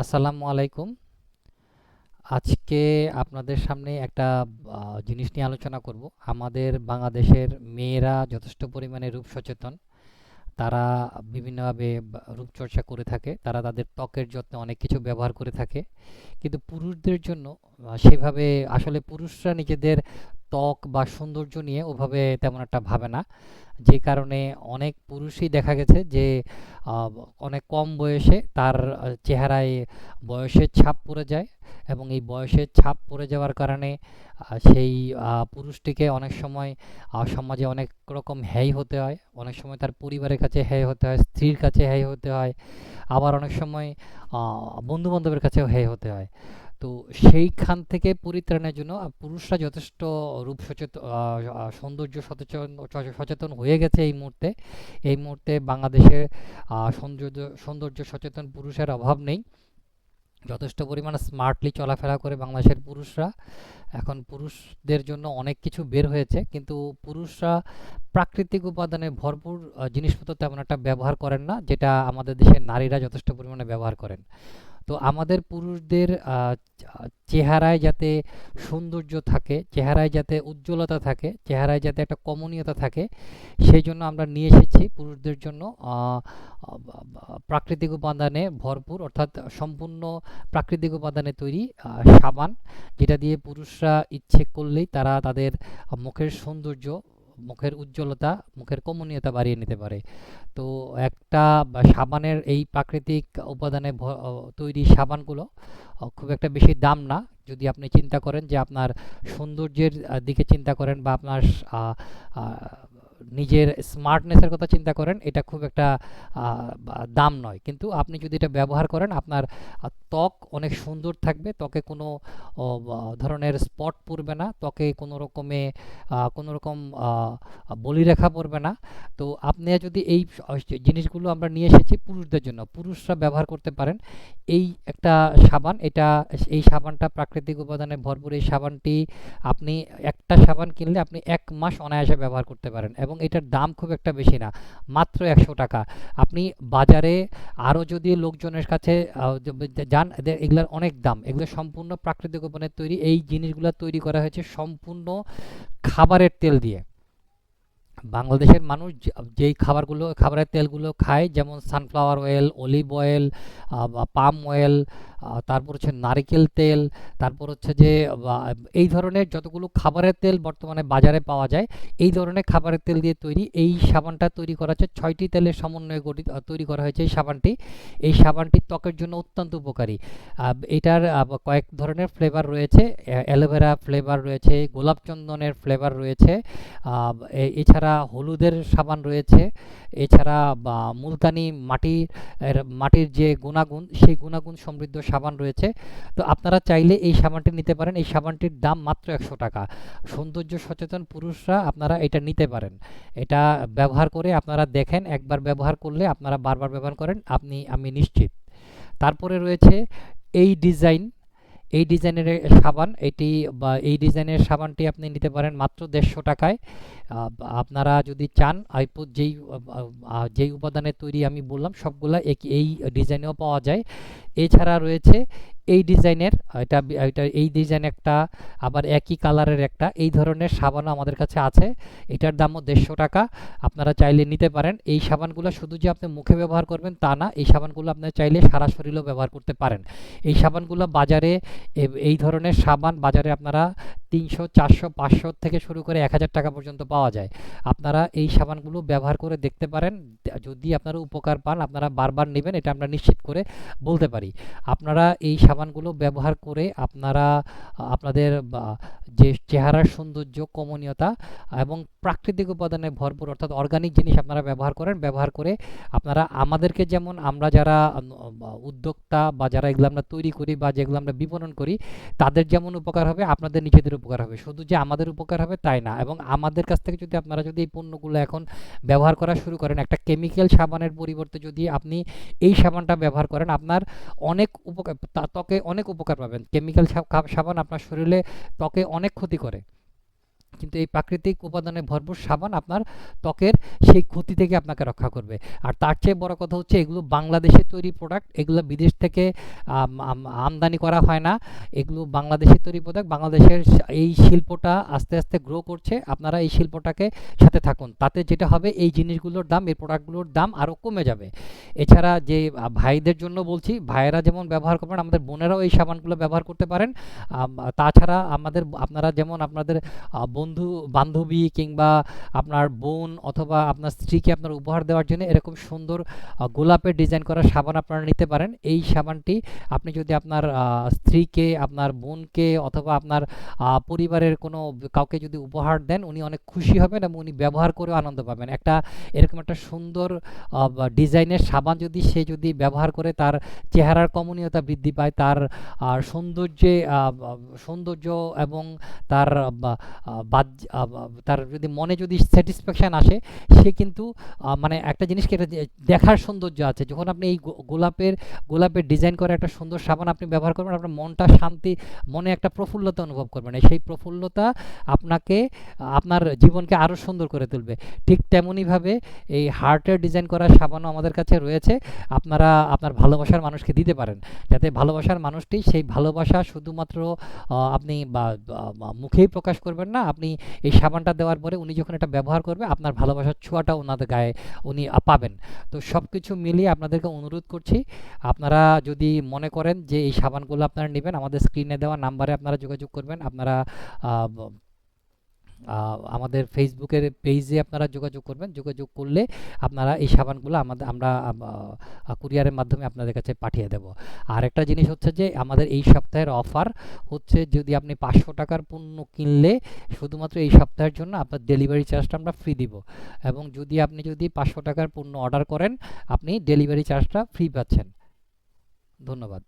আসসালামু আলাইকুম। আজকে আপনাদের সামনে একটা জিনিস নিয়ে আলোচনা করব। আমাদের বাংলাদেশের মেয়েরা যথেষ্ট পরিমাণে রূপ সচেতন তারা বিভিন্নভাবে রূপচর্চা করে থাকে। তারা তাদের ত্বকের যত্নে অনেক কিছু ব্যবহার করে থাকে। কিন্তু পুরুষদের জন্য সেভাবে আসলে পুরুষরা নিজেদের ত্বক বা সৌন্দর্য নিয়ে ওভাবে তেমন একটা ভাবে না। যে কারণে অনেক পুরুষই দেখা গেছে যে অনেক কম বয়সে তার চেহারায় বয়সের ছাপ পড়ে যায় এবং এই বয়সের ছাপ পড়ে যাওয়ার কারণে সেই পুরুষটিকে অনেক সময় সমাজে অনেক রকম হেয় হতে হয়। অনেক সময় তার পরিবারের কাছে হেয় হতে হয়, স্ত্রীর কাছে হেয় হতে হয়। আবার অনেক সময় বন্ধু বান্ধবের কাছেও হেয় হতে হয়। তো সেইখান থেকে পরিত্রাণের জন্য পুরুষরা যথেষ্ট রূপ সচেতন সৌন্দর্য সচেতন সচেতন হয়ে গেছে এই মুহূর্তে। এই মুহূর্তে বাংলাদেশের সৌন্দর্য সৌন্দর্য সচেতন পুরুষের অভাব নেই। যথেষ্ট পরিমাণে স্মার্টলি চলাফেরা করে বাংলাদেশের পুরুষরা। এখন পুরুষদের জন্য অনেক কিছু বের হয়েছে, কিন্তু পুরুষরা প্রাকৃতিক উপাদানে ভরপুর জিনিসপত্র তেমন একটা ব্যবহার করেন না, যেটা আমাদের দেশের নারীরা যথেষ্ট পরিমাণে ব্যবহার করেন। তো আমাদের পুরুষদের চেহারায় যাতে সৌন্দর্য থাকে, চেহারায় যাতে উজ্জ্বলতা থাকে, চেহারায় যাতে একটা কমনীয়তা থাকে সেই জন্য আমরা নিয়ে এসেছি পুরুষদের জন্য প্রাকৃতিক উপাদানে ভরপুর, অর্থাৎ সম্পূর্ণ প্রাকৃতিক উপাদানে তৈরি সাবান, যেটা দিয়ে পুরুষরা ইচ্ছে করলেই তারা তাদের মুখের সৌন্দর্য মুখের উজ্জ্বলতা, মুখের কমনীয়তা বাড়িয়ে নিতে পারে। তো একটা সাবানের এই প্রাকৃতিক উপাদানে তৈরি সাবানগুলো খুব একটা বেশি দাম না। যদি আপনি চিন্তা করেন যে আপনার সৌন্দর্যের দিকে চিন্তা করেন বা আপনার নিজের স্মার্টনেসের কথা চিন্তা করেন, এটা খুব একটা দাম নয়। কিন্তু আপনি যদি এটা ব্যবহার করেন, আপনার ত্বক অনেক সুন্দর থাকবে, ত্বকে কোনো ধরনের স্পট পড়বে না, ত্বকে কোনো রকমে কোনো রকম বলিরেখা পড়বে না। তো আপনি যদি এই জিনিসগুলো আমরা নিয়ে এসেছি পুরুষদের জন্য, পুরুষরা ব্যবহার করতে পারেন, এই একটা সাবান, এটা, এই সাবানটা প্রাকৃতিক উপাদানে ভরপুর, এই সাবানটি আপনি একটা সাবান কিনলে আপনি এক মাস অনায়াসে ব্যবহার করতে পারেন। এবং এটার দাম খুব একটা বেশি না, মাত্র একশো টাকা। আপনি বাজারে আরও যদি লোকজনের কাছে যান এগুলোর অনেক দাম। এগুলো সম্পূর্ণ প্রাকৃতিক উপাদানে তৈরি। এই জিনিসগুলো তৈরি করা হয়েছে সম্পূর্ণ খাবারের তেল দিয়ে। বাংলাদেশের মানুষ যেই খাবারগুলো, খাবারের তেলগুলো খায়, যেমন sunflower oil olive oil palm oil তারপর হচ্ছে নারকেল তেল, তারপর হচ্ছে যে এই ধরনের যতগুলো খাবারের তেল বর্তমানে বাজারে পাওয়া যায়, এই ধরনের খাবারের তেল দিয়ে তৈরি, এই সাবানটা তৈরি করা হচ্ছে, ছয়টি তেলের সমন্বয়ে গঠিত, তৈরি করা হয়েছে এই সাবানটি। এই সাবানটি ত্বকের জন্য অত্যন্ত উপকারী। এটার কয়েক ধরনের ফ্লেভার রয়েছে অ্যালোভেরা ফ্লেভার রয়েছে, গোলাপ চন্দনের ফ্লেভার রয়েছে এছাড়া হলুদের সাবান রয়েছে, এছাড়া মুলতানি মাটির মাটির যে গুণাগুণ, সেই গুণাগুণ সমৃদ্ধ সাবান রয়েছে। তো আপনারা চাইলে এই সাবানটি নিতে পারেন। এই সাবানটির দাম মাত্র একশো টাকা। সৌন্দর্য সচেতন পুরুষরা আপনারা এটা নিতে পারেন। এটা ব্যবহার করে আপনারা দেখেন, একবার ব্যবহার করলে আপনারা বারবার ব্যবহার করেন, আপনি, আমি নিশ্চিত। তারপরে রয়েছে এই ডিজাইন। এই ডিজাইনের সাবান, এটি বা এই ডিজাইনের সাবানটি আপনি নিতে পারেন মাত্র দেড়শো টাকায়। আপনারা যদি চান আইপো যেই যেই উপাদানে তৈরি আমি বললাম, সবগুলা এই ডিজাইনেও পাওয়া যায়। এছাড়া রয়েছে এই ডিজাইনের, এটা এটা এই ডিজাইন একটা, আবার একই কালারের একটা, এই ধরনের সাবানও আমাদের কাছে আছে। এটার দামও দেড়শো টাকা। আপনারা চাইলে নিতে পারেন। এই সাবানগুলো শুধু যে আপনি মুখে ব্যবহার করবেন তা না, এই সাবানগুলো আপনি চাইলে সারা শরীরেও ব্যবহার করতে পারেন। এই সাবানগুলো বাজারে এই ধরনের সাবান বাজারে আপনারা তিনশো, চারশো, পাঁচশো থেকে শুরু করে এক হাজার টাকা পর্যন্ত পাওয়া যায়। আপনারা এই সাবানগুলো ব্যবহার করে দেখতে পারেন। যদি আপনারা উপকার পান, আপনারা বারবার নেবেন, এটা আমরা নিশ্চিত করে বলতে পারি। আপনারা এই সাবানগুলো ব্যবহার করে আপনারা, আপনাদের যে চেহারার সৌন্দর্য, কমনীয়তা এবং প্রাকৃতিক উপাদানে ভরপুর অর্থাৎ অর্গানিক জিনিস আপনারা ব্যবহার করেন, ব্যবহার করে আপনারা আমাদেরকে যেমন আমরা যারা উদ্যোক্তা বা যারা এগুলো আমরা তৈরি করি বা যেগুলো আমরা বিপণন করি, তাদের যেমন উপকার হবে, আপনাদের নিজেদের উপকার হবে। শুধু যে আমাদের উপকার হবে তাই না এবং আমাদের কাছ থেকে যদি আপনারা যদি এই পণ্যগুলো এখন ব্যবহার করা শুরু করেন, একটা কেমিক্যাল সাবানের পরিবর্তে যদি আপনি এই সাবানটা ব্যবহার করেন, আপনার অনেক উপকার ত্বকে অনেক উপকার পাবেন। কেমিক্যাল সাবান আপনার শরীরে ত্বকে অনেক ক্ষতি করে। কিন্তু এই প্রাকৃতিক উপাদানে ভরপুর সাবান আপনার ত্বকের সেই ক্ষতি থেকে আপনাকে রক্ষা করবে। আর তার চেয়ে বড় কথা হচ্ছে এগুলো বাংলাদেশের তৈরি প্রোডাক্ট এগুলো বিদেশ থেকে আম, আম- আমদানি করা হয় না। এগুলো বাংলাদেশের তৈরি প্রোডাক্ট বাংলাদেশের এই শিল্পটা আস্তে আস্তে গ্রো করছে। আপনারা এই শিল্পটাকে সাথে থাকুন। তাতে যেটা হবে এই জিনিসগুলোর দাম এই প্রোডাক্টগুলোর দাম আরও কমে যাবে। এছাড়া যে ভাইদের জন্য বলছি ভাইয়েরা যেমন ব্যবহার করবেন আমাদের বোনেরাও এই সাবানগুলো ব্যবহার করতে পারেন। তাছাড়া আমাদের আপনারা যেমন আপনাদের আহ, বন্ধু, বান্ধবী কিংবা আপনার বোন অথবা আপনার স্ত্রীকে আপনার উপহার দেওয়ার জন্য এরকম সুন্দর গোলাপের ডিজাইন করা সাবান আপনারা নিতে পারেন। এই সাবানটি আপনি যদি আপনার স্ত্রীকে, আপনার বোনকে অথবা আপনার পরিবারের কোনো কাউকে যদি উপহার দেন, উনি অনেক খুশি হবেন এবং উনি ব্যবহার করেও আনন্দ পাবেন। একটা এরকম একটা সুন্দর ডিজাইনের সাবান যদি সে যদি ব্যবহার করে, তার চেহারার কমনীয়তা বৃদ্ধি পায়, তার সৌন্দর্যে সৌন্দর্য এবং তার বা- আহ, বাহ্য- আহ, বা- তার যদি মনে যদি স্যাটিসফ্যাকশান আসে সে কিন্তু মানে একটা জিনিসকে এটা দেখার সৌন্দর্য আছে। যখন আপনি এই গোলাপের গোলাপের ডিজাইন করা একটা সুন্দর সাবান আপনি ব্যবহার করবেন আপনার মনটা শান্তি মনে একটা প্রফুল্লতা অনুভব করবেন। সেই প্রফুল্লতা আপনাকে আপনার জীবনকে আরও সুন্দর করে তুলবে। ঠিক তেমনইভাবে এই হার্টের ডিজাইন করা সাবানও আমাদের কাছে রয়েছে। আপনারা আপনার ভালোবাসার মানুষকে দিতে পারেন। যাতে ভালোবাসার মানুষটি সেই ভালোবাসা শুধুমাত্র আপনি বা মুখেই প্রকাশ করবেন না আপনি এই সাবানটা দেওয়ার পরে উনি যখন এটা ব্যবহার করবে, আপনার ভালোবাসার ছোঁয়াটা ওনাদের গায়ে উনি পাবেন। তো সব কিছু মিলিয়ে আপনাদেরকে অনুরোধ করছি, আপনারা যদি মনে করেন যে এই সাবানগুলো আপনারা নেবেন, আমাদের স্ক্রিনে দেওয়া নাম্বারে আপনারা যোগাযোগ করবেন। আপনারা আমাদের ফেসবুকের পেজে আপনারা যোগাযোগ করবেন। যোগাযোগ করলে আপনারা এই সাবানগুলো আমাদের আমরা কুরিয়ারের মাধ্যমে আপনাদের কাছে পাঠিয়ে দেব। আর একটা জিনিস হচ্ছে যে, আমাদের এই সপ্তাহের অফার হচ্ছে যদি আপনি পাঁচশো টাকার পণ্য কিনলে, শুধুমাত্র এই সপ্তাহের জন্য আপনার ডেলিভারি চার্জটা আমরা ফ্রি দিব। এবং যদি আপনি যদি পাঁচশো টাকার পণ্য অর্ডার করেন, আপনি ডেলিভারি চার্জটা ফ্রি পাচ্ছেন। ধন্যবাদ।